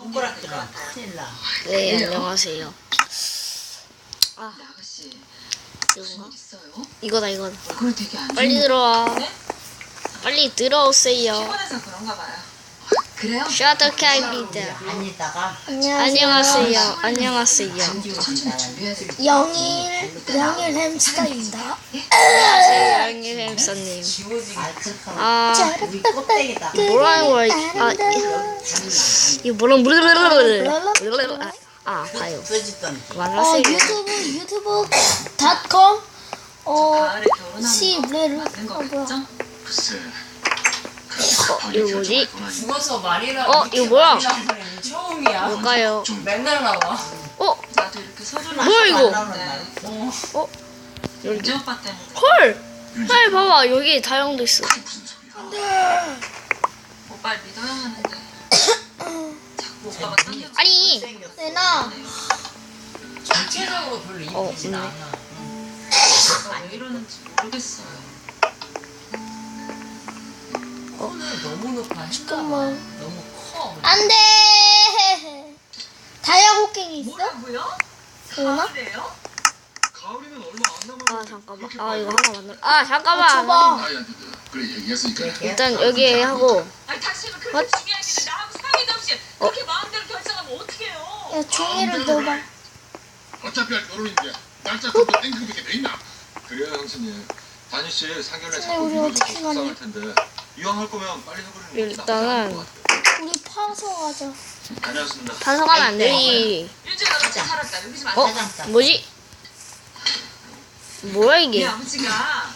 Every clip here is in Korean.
동그랗더라. 큰일 나. 네, 안녕하세요. 아, 아가씨 있어요? 이거다, 이거다. 되게 안 빨리? 들어와. 네? 빨리 들어오세요. 피곤해서 그런가 봐요. 그래요? 샤더캐입니다. 다니다가 안녕하세요. 안녕하세요. 천천히 안지고 준비해야 되겠다. 영일 영일 햄스터입니다. 안녕하세요, 양일 햄스터님. 아, 껍데기다. 뭐라는 거야? 이- 아, 이- 이거 뭐라 무르르르르르. 아, 아, 아파요. 써지던 어. 유튜브 유튜브 닷컴 어 가을에 결혼하는 시거 블레르 맞는 어 뭐야? 글쎄 어, 이거 뭐지? 죽어서 말이라 어, 이거 뭐야? 처음이야. 뭘까요? 맨날 나와. 어, 나도 이렇게 서둘러 뭐야, 이거? 어. 오빠 때문에 헐! 헐, 봐봐. 여기 다용도 있어. 소리야 오빠를 믿어야 하는데 자꾸 오빠가 당겨 아니, 내나 전체적으로 별로 어, 이쁘진 음. 않아. 왜 이러는지 모르겠어요. 너무 높아. 했나 봐. 잠깐만 너무 커. 안 돼 다이아 호킹 있어? 뭐라고요? 그러나? 가을이면 얼마 안 아, 잠깐만. 아, 이거 하나 만들. 아, 잠깐만. 줘봐 아이한테 그래 얘기했으니까 일단 여기 하고. 아니 당신은 어? 그렇게 중요한 일을 나하고 상의도 없이 그렇게 마음대로 결정하면 어떡해요? 야 종이를 넣어봐 어차피 할 결혼인데 날짜 좀더 땡기게 돼 있나 그래요 형수님 다니 씨 상견례 근데 자꾸 우리 미뤄서 어떻게 속상할 텐데 이왕 할 거면 빨리 해버리는 게 나쁘지 않을 일단은 것 같아요. 우리 파서 가자 다녀왔습니다 반성하면 안 되지. 윤재가 같이 살았다. 여기 좀 어? 뭐지? 뭐야, 네 이게? 아버지가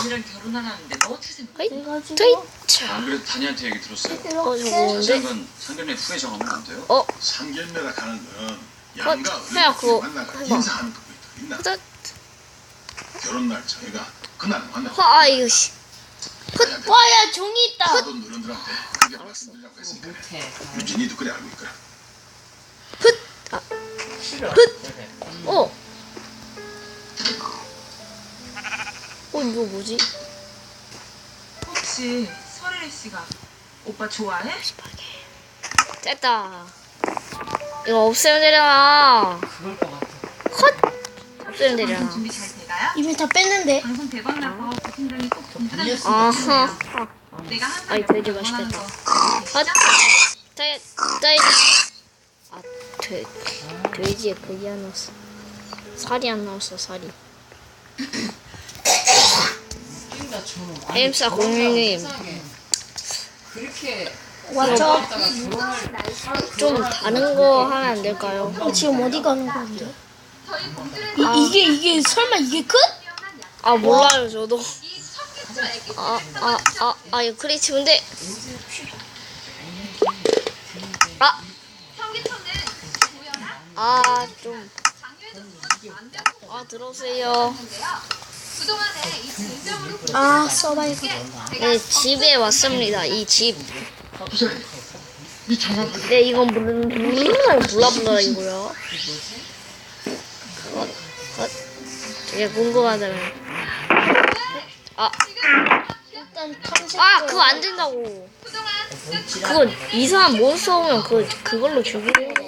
언니랑 결혼하라는데 너 어떻게 생각해? 어이? 그래가지고 트윗! 차. 안 그래도 다니한테 얘기 들었어요. 어, 이렇게 뭔데? 장관 상견례 후에 정하면 안 돼요? 어? 상견례라 하는 건 양가 어, 해야 그거 어른들끼리 만나가 해봐. 인사하는 것도 있나 후다, 결혼 날 저희가 그날 만나 화, 아, 이거, 씨. 와야 종이 있다 나도 어른들한테 그게 말씀드리려고 했으니까 못해. 유진이도 그래 알고 있거라 어! 어, 이거 뭐지? 혹시 설혜리 씨가 오빠 좋아해? 됐다. 이거 없애면 되잖아. 그럴 것 같아. 컷! 없애면 되잖아. 준비 잘 돼가요? 이미 다 뺐는데 방송 대박 나고 부팀장이 꼭 아하. 내가 항상 아이, 되게 맛있겠다. 거 컷! 돼, 돼. 아, 돼, 돼지에 그게 안 나왔어. 살이 안 나왔어, 살이. 햄스터 공유님. 그렇게 결혼할 좀 다른 거 하면 안 될까요? 어, 지금 어디 가는 건데? 이, 이게 이게 설마 이게 끝? 아, 몰라요, 저도. 아, 아, 아, 아, 이거 크리티브인데. 아! 아, 좀. 아, 들어오세요. 아 서바이벌 네, 집에 왔습니다. 이 집. 이 장난 네, 이건 무슨 무슨 블라블라이고요. 컷, 컷. 되게 궁금하다면. 아, 탐색 아, 그거 안 된다고. 그거 이상한 몬스터 오면 그 그걸로 죽이고. 이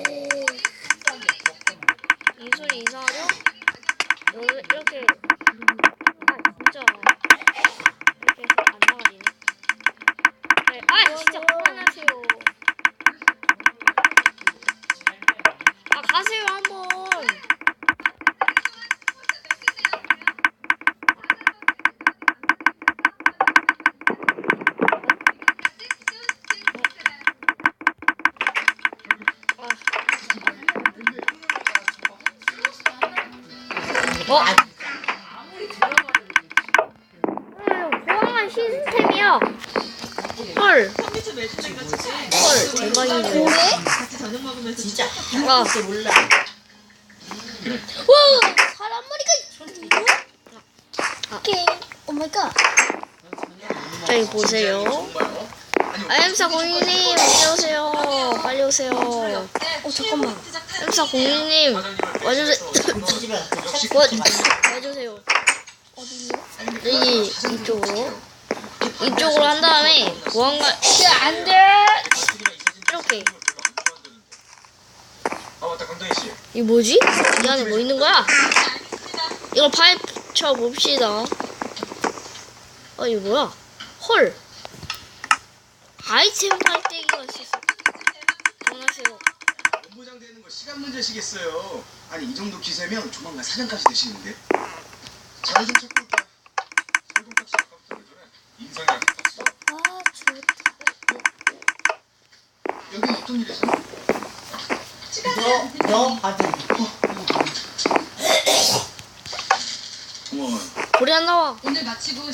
어? 음, 고항한 시스템이야. 헐, 헐, 대박이네. 고래? 같이 저녁 먹으면서 진짜 아, 몰라 와 사람 머리가 오케이 오마이갓 저기 보세요. 아엠사 공인님, 빨리 오세요. 빨리 오세요. 어 잠깐만 엠사 공인님, 와주세요. 집에 가서 와, 와주세요. 여기 이쪽으로. 이쪽으로 한 다음에 보안관, 안돼! 이렇게. 상당히 씨. 이 뭐지? 이 안에 뭐 있는 거야? 이걸 파헤쳐 봅시다. 어, 이거 뭐야? 헐. 아이템 팔대기가 있었어. 안녕하세요. 본부장 되는 거 시간 문제시겠어요. 아니 이 정도 기세면 조만간 사장까지 되시는데. 잘좀 찾고 있다. 설공탁 씨 아까부터 왜 저래? 인상이 안 좋았어. 아 좋다. 여긴 어떤 일이세요? 너, 너 받은. 어머, 불이 안 나와. 오늘 마치고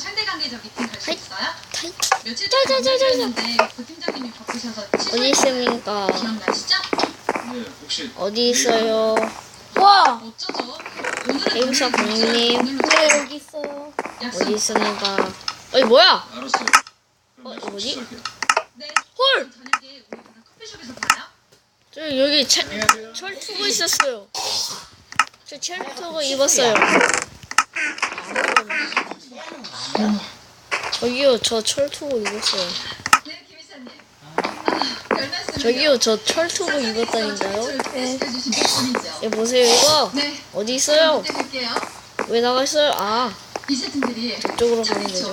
미팅 갈 수 하이. 있어요? 타이. 며칠 자, 자, 자, 자, 자. 전에 부 팀장님이 바쁘셔서 어디 있습니까? 기억나시죠? 네, 혹시 어디 있어요? 와. 어쩌죠? 오늘은 행사 당연히 고객님. 오늘로 네 여기 있어요. 약속. 어디 있습니까? 어이 뭐야? 알았어요. 어, 뭐지? 실수할게요. 네. 헐! 저녁에 우리 다 커피숍에서 봐요. 저 여기 철 안녕하세요. 철투구 있었어요. 저 철투구 입었어요. 저기요 저 철투구 입었어요. 네, 김 이사님. 아, 별 말씀을요. 저기요 저 철투구 입었다니까요. 네. 보세요 이거 네. 어디 있어요? 왜 나가 있어요? 아 이쪽으로 가면 첫 되죠.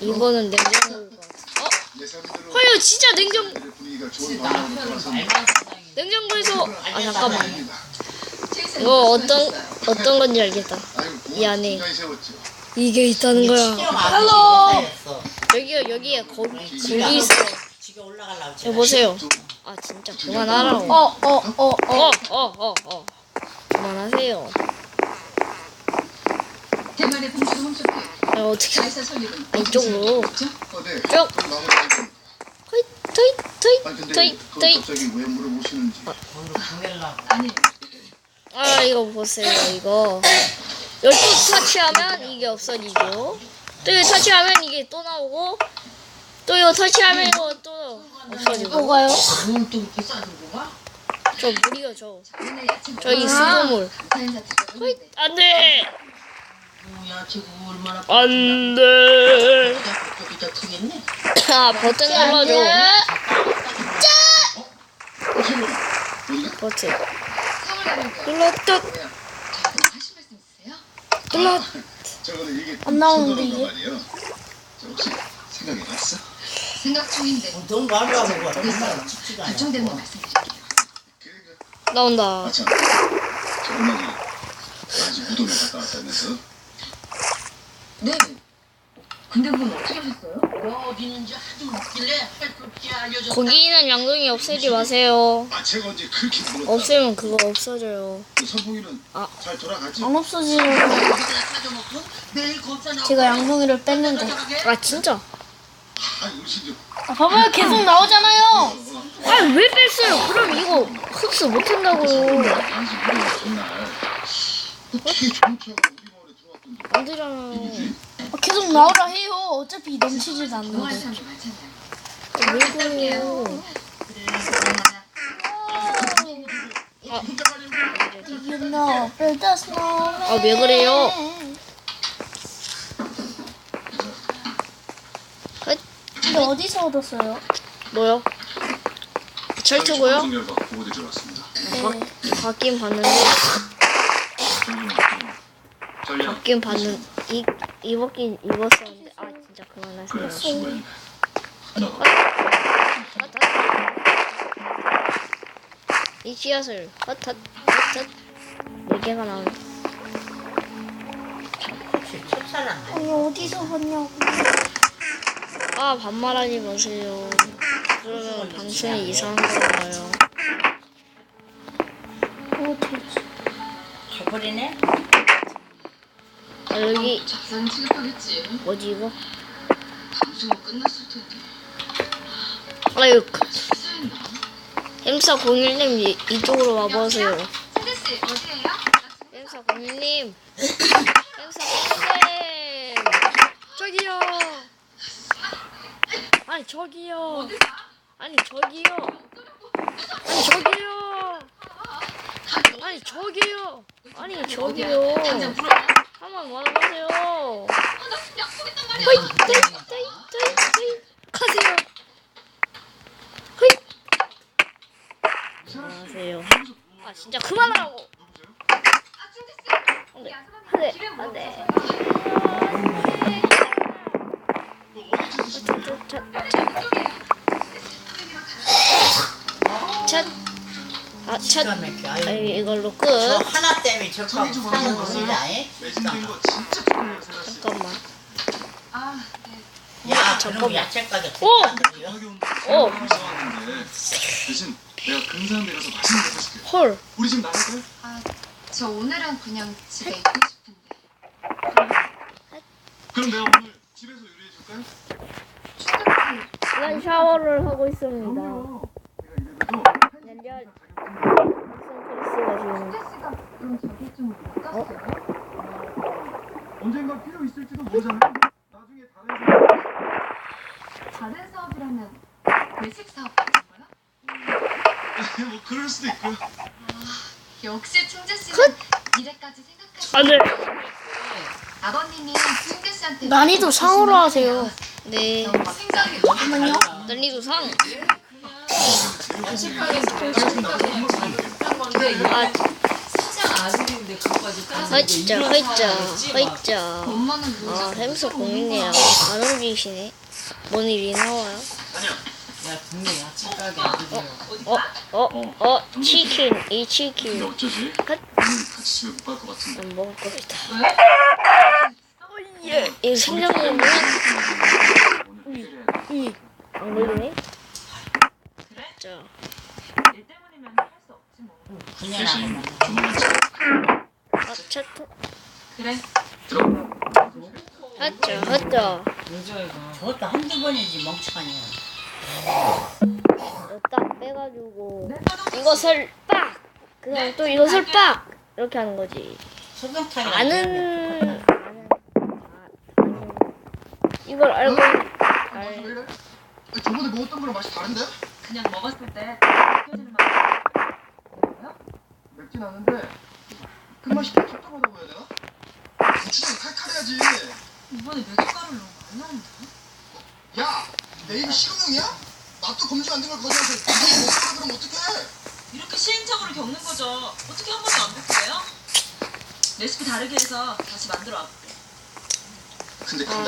이거는 같아. 어? 헐요 진짜 냉장 냉장고에서 아 잠깐만 이거 어떤 어떤 건지 알겠다. 이 안에. 이게 있다는 거야. 헬로. 여기요 여기에 거기 거기 있어. 올라가려고. 여기 보세요. 아 진짜 그만하라고. 어 어 어 어. 어, 어, 어, 어. 그만하세요. 대만의 봉주도 홈쇼핑. 아, 어떻게. 자회사 설립은 아, 이쪽으로. 그렇죠? 어, 네. 쭉. 그럼 나머지 좀- 토이, 토이, 토이, 근데 토이, 토이. 갑자기 왜 물어보시는지. 강렬라고. 아니, 아, 이거 보세요, 이거. 또 터치하면 이게 없어지죠. 또 이거 터치하면 이게 또 나오고, 또 이거 터치하면 이거 또 없어지고. 뭐가요? 또 이렇게? 저 물이요, 저. 저기 수돗물. 감사 인사 드려요. 토이, 안 돼! 뭐야 지금 얼마나 안 돼! 저기다 크겠네? 아, 버튼 눌러줘. 버튼. 눌렀다. 저거는 이게 안 나오는데, 이게? 말이에요. 저 혹시 생각해봤어? 생각 중인데 돈 많이라고 그거. 얼마나 춥지도 않아. 결정되는 거 말씀드릴게요. 그래, 그래. 나온다. 아, 참. 저 얼마 전에 아주 무덤에 갔다 왔다면서? 네. 근데 그건 어떻게 하셨어요? 어디 있는지 하도 묻길래 할수 없이 알려줬다 거기 있는 양동이 없애지 마세요. 아, 제가 언제 그렇게 물었다. 없애면 그거 없어져요. 그 선풍이는 아. 잘 돌아가지? 안 내일 검사 나오고 제가 양동이를 뺐는데. 아 진짜? 아. 아, 봐봐요 계속 나오잖아요. 아 왜 뺐어요? 그럼 이거 흡수 못한다고요. 아니지, 우리가 전날. 어떻게 좋은 차가 우리 마을에 들어왔던데. 안 되잖아요. 누구지? 아, 계속 나오라 해요. 어차피 좋아하는 않는데. 사람도 많잖아요. 왜 그래요? 혼자 가려고. You know, build a snowman. 아, 왜 그래요? 근데 어디서 얻었어요? 뭐요? 보고 드려왔습니다. 네. 받긴 봤는데 전략. 받긴 봤는 이 입었긴 입었었는데 아 진짜 그만하세요. 이 씨앗을 핫핫 핫핫 네 개가 나오네. 혹시 춥사람 아니 어디서 봤냐고. 아 반말하지 마세요. 그러면 방송이 이상한 거 나와요. 어디? 줘버리네. 아 여기 작사는 취급하겠지. 뭐지 이거? 방송이 끝났을 텐데. 아유 그? 햄사 01님 이, 이쪽으로 와보세요. 세대 씨 어디예요? 햄사 01님. 햄사 01님. 저기요. 아니 저기요. 아니 저기요. 아니 저기요. 아니 저기요. 아니 저기요. 한번 와보세요. 허이 허이 허이 허이 가세요. 허이 안녕하세요. 아 진짜 그만하라고. 안돼 안돼 안돼. 찻. 아, 기가 찻. 막혀. 아이, 아유, 이걸로 저 끝. 하나 때문에 저거 사는. 겁니다. 예? 씨. 잠깐만. 아, 네. 야, 잠깐만. 그럼 야채 가게 오! 온 오! 이상한데 대신 내가 금산 내려서 맛있는 거 사줄게. 헐. 우리 집 나갈까요? 아, 저 오늘은 그냥 집에 있고 싶은데. 그럼 내가 오늘 집에서 요리해 줄까요? 난 샤워를 하고 있습니다. 연결. 선크리스가 지금. 좀못 갔어요? 언젠가 필요 있을지도 모르잖아요. 나중에 다른 사람 다른 사업이라면 외식 사업 같은 거요? 뭐 그럴 수도 있고요. 역시 충재 씨는 미래까지 생각하시는 안 돼. 아버님이 충재 씨한테 난이도 상으로 하세요. 네. 너무 잠깐만요. 난리도 상. 아, 허이짜. 엄마는 뭐아 햄스 공인이에요. 안 움직이시네. 뭔 일이 나와요? 야, 분명 야채 가게 아들이요. 어, 어, 어, 치킨, 이 근데 치킨. 어쩌지? 컷. 오늘 같이 집에 못 갈 것 같은데. 안 먹을 겁니다. 예. 이거 생각나면. 이, 안 걸리네? 그래? 자, 일 때문이면 할수 없지 뭐. 그냥 대신 하면 조만간 집 아, 차트. 그래. 들어. 하자, 하자. 저것도 한두 번이지, 멍청하니. 이거 딱 빼가지고, 이것을 빡! 그 다음 또 이것을 빡! 이렇게 하는 거지. 소금탕이 아는, 아는, 아, 아는. 이걸 알고? 아니, 저번에 먹었던 거랑 맛이 다른데? 그냥 먹었을 때 느껴지는 맛. 뭐요? 맵진 않은데 그 맛이 더 텁텁하다고 해야 되나? 고추장이 칼칼해야지. 이번에 메주가루를 너무 많이 넣었는데? 야, 내 입이 식용형이야? 맛도 검증 안 된 걸 거절해서 이거 먹으라 그러면 어떡해? 이렇게 시행착오를 겪는 거죠. 어떻게 한 번에 완벽해요? 레시피 다르게 해서 다시 만들어 와볼게. 근데 아,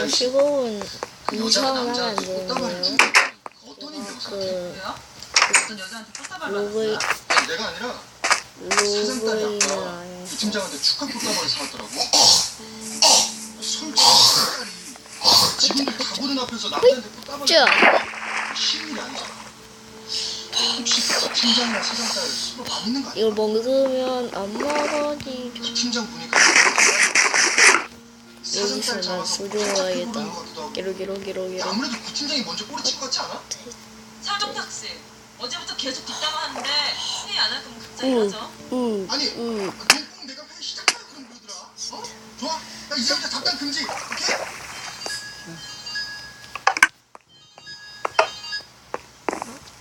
그 여자가 이상은 하면 안 남자한테 꽃다발을 되는데요. 그? 어떤 여자한테 꽃다발 로그인, 받았어요? 내가 아니라 사장딸이 아까. 부팀장한테 축하 꽃다발을 사왔더라고. 솔직히 사장딸이 직원들 다 보는 앞에서 남자한테 꽃다발을 일이 아니잖아. 혹시 부팀장이나 사장딸 서로 맞는 거 아니야? 이걸 먹으면 안 먹어지. 부팀장 보니까 여기서 사장딸 난 잡아서 소주 같기도 하고. 기로 기로 기로 기로. 아무래도 부팀장이 먼저 꼬리친 것 같지 않아? 설정탁 씨, 어제부터 계속 뒷담화 하는데 회의 안 할 거면 갑자기 응. 하죠. 우, 아니, 우. 내꼭 내가 회의 시작하라 그럼 그러더라. 어? 좋아. 야, 이제부터 잡담 금지. 오케이?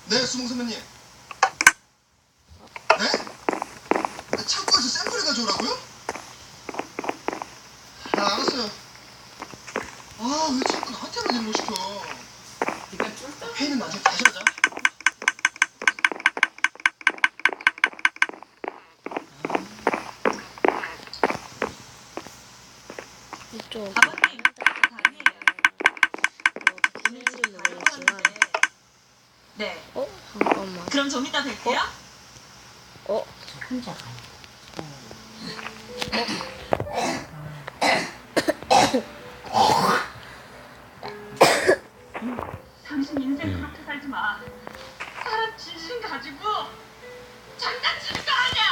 네, 수봉 선배님. 네? 아, 창고에서 샘플을 가져오라고요? 아, 알았어요. 아, 왜 자꾸 나한테만 이런 거 시켜? 회의는 나중에 다시 하자. 이쪽. 아버님, 다니에요. 오는지 모르겠지만. 네. 어 잠깐만. 뵐게요. 어 혼자 가. 당신 인생 그렇게 살지 마. 사람 진심 가지고 장난치는 거 아니야.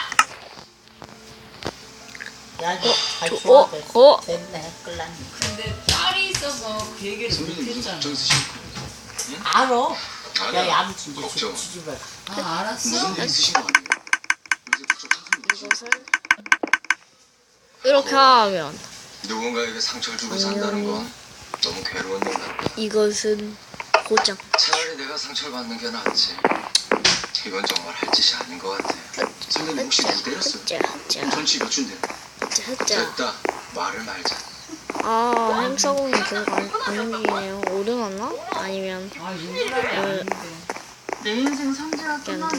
야, 이거 잘 좋아. 어, 어. 됐네, 끌랐네. 선배님 무슨 걱정 있으신 거예요? 알아. 야, 야, 아버지 이제 걱정. 뒤집어. 무슨 일 있으신 거 아니에요? 요새 걱정하는 이것을 이렇게 하면 누군가에게 상처를 주고 산다는 건 너무 괴로운 일 같다. 이것은 고장. 차라리 내가 상처를 받는 게 낫지. 이건 정말 할 짓이 아닌 것 같아. 선배님 혹시 누구 때렸어요? 자, 자, 전치. 자, 자. 됐다. 말을 말자. 아, 행사공이 계속 안, 안 움직이네요. 오류났나? 아니면, 어, 내 인생 성지가 끝나.